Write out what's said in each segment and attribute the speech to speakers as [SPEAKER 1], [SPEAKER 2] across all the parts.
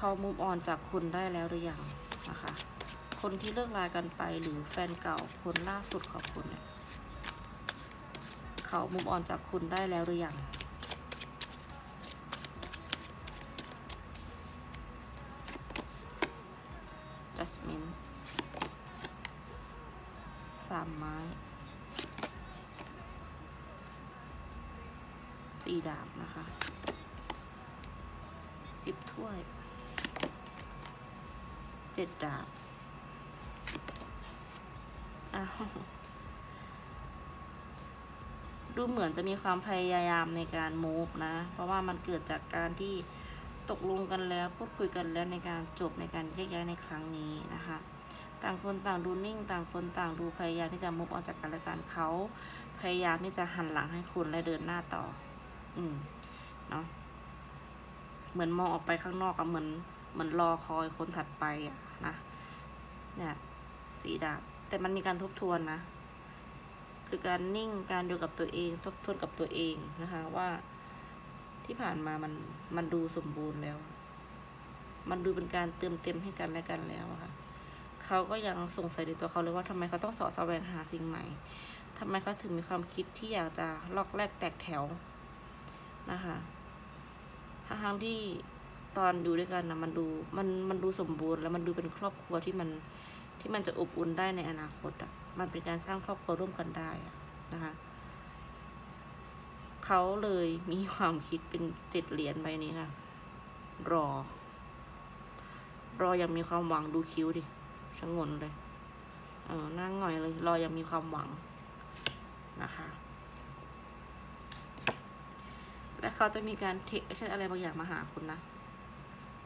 [SPEAKER 1] เขามุมออนจากคุณได้แล้วหรือยังนะคะ คนที่เลิกลากันไปหรือแฟนเก่าคนล่าสุดของคุณเนี่ยเขามุมออนจากคุณได้แล้วหรือยัง jasmine สามไม้สี่ดาบนะคะสิบถ้วย เจ็ดดาบอ้าวดูเหมือนจะมีความพยายามในการมูฟนะ เพราะว่ามันเกิดจากการที่ตกลงกันแล้วพูดคุยกันแล้วในการจบในการแยกย้ายในครั้งนี้นะคะ ต่างคนต่างดูนิ่ง ต่างคนต่างดูพยายามที่จะมุฟออกจากกันและกันเขาพยายามที่จะหันหลังให้คุณและเดินหน้าต่อ อืมเนาะเหมือนมองออกไปข้างนอกอะเหมือน เหมือนรอคอยคนถัดไปอะนะเนี่ยสีดาบแต่มันมีการทบทวนนะ คือการนิ่งการอยู่กับตัวเอง ทบทวนกับตัวเองนะคะว่าที่ผ่านมามันมันดูสมบูรณ์แล้ว มันดูเป็นการเติมเต็มให้กันและกันแล้วค่ะเขาก็ยังสงสัยในตัวเขาเลยว่าทำไมเขาต้องสาะแสวงหาสิ่งใหม่ทำไมเขาถึงมีความคิดที่อยากจะลอกแรกแตกแถวนะคะทั้งที่ ตอนอยู่ด้วยกันนะมันดูมันมันดูสมบูรณ์แล้วมันดูเป็นครอบครัวที่มันที่มันจะอบอุ่นได้ในอนาคตอะมันเป็นการสร้างครอบครัวร่วมกันได้นะคะเขาเลยมีความคิดเป็นเจ็ดเหรียญใบนี้ค่ะ รอ รอยังมีความหวังดูคิ้วดิชะงนเลยเออนั่งหน่อยเลย รอยังมีความหวังนะคะ และเขาจะมีการเทคแอคชั่นอะไรบางอย่างมาหาคุณนะ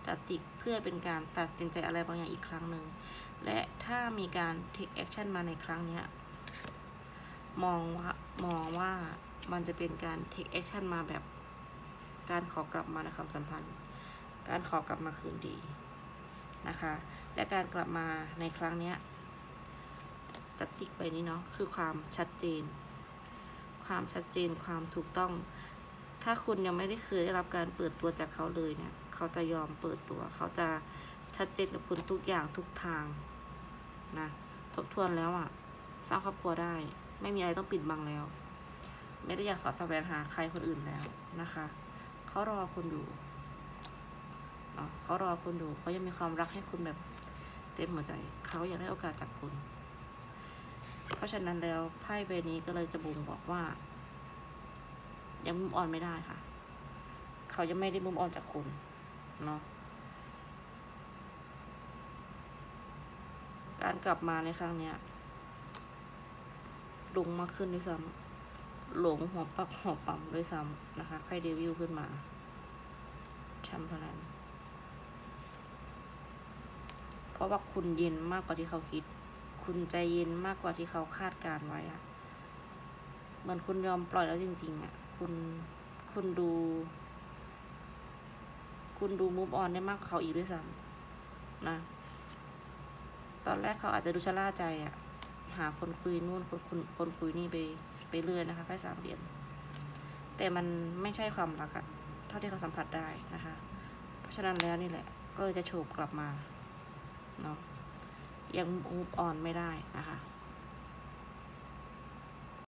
[SPEAKER 1] จะติกเพื่อเป็นการตัดสินใจอะไรบางอย่างอีกครั้งหนึ่ง และถ้ามีการเทคแอคชั่นมาในครั้งนี้มองว่ามองว่ามันจะเป็นการเทคแอคชั่นมาแบบ การขอกลับมาในความสัมพันธ์ การขอกลับมาคืนดีนะคะ และการกลับมาในครั้งนี้ยจะติ๊กไปนี้เนาะคือความชัดเจน ความชัดเจนความถูกต้อง ถ้าคุณยังไม่ได้เคยได้รับการเปิดตัวจากเขาเลยเนี่ย เขาจะยอมเปิดตัว เขาจะชัดเจนกับคุณทุกอย่างทุกทางนะทบทวนแล้วอะ่ะ สร้างครอบครัวได้ ไม่มีอะไรต้องปิดบังแล้ว ไม่ได้อยากสอดแสวงหาใครคนอื่นแล้วนะคะ เขารอคุณอยู่เนาะเขารอคุณอยู่เขายังมีความรักให้คุณแบบเต็มหัวใจ เขาอยากได้โอกาสจากคุณ เพราะฉะนั้นแล้วไพ่ใบนี้ก็เลยจะบ่งบอกว่า ยังมุมอ่อนไม่ได้ค่ะ เขายังไม่ได้มุมอ่อนจากคุณเนาะการกลับมาในครั้งเนี้ยหลงมากขึ้นด้วยซ้ำหลงหัวปักหัวปั๊มด้วยซ้ำนะคะไพ่เดวิลขึ้นมาแชมเบอร์แลนเพราะว่าคุณเย็นมากกว่าที่เขาคิด คุณใจเย็นมากกว่าที่เขาคาดการไว้อะเหมือนคุณยอมปล่อยแล้วจริง ๆอะคุณคุณดู คุณดูมูฟออนได้มากกว่าเขาอีกด้วยซ้ำนะ ตอนแรกเขาอาจจะดูชะล่าใจอะหาคนคุยนู่นคนคนคนคุยนี่ไปไปเรื่อยนะคะไพ่สามเหรียญแต่มันไม่ใช่ความรักอะเท่าที่เขาสัมผัสได้นะคะ เพราะฉะนั้นแล้วนี่แหละ ก็จะโฉบกลับมาเนาะยังมูฟออนไม่ได้นะคะ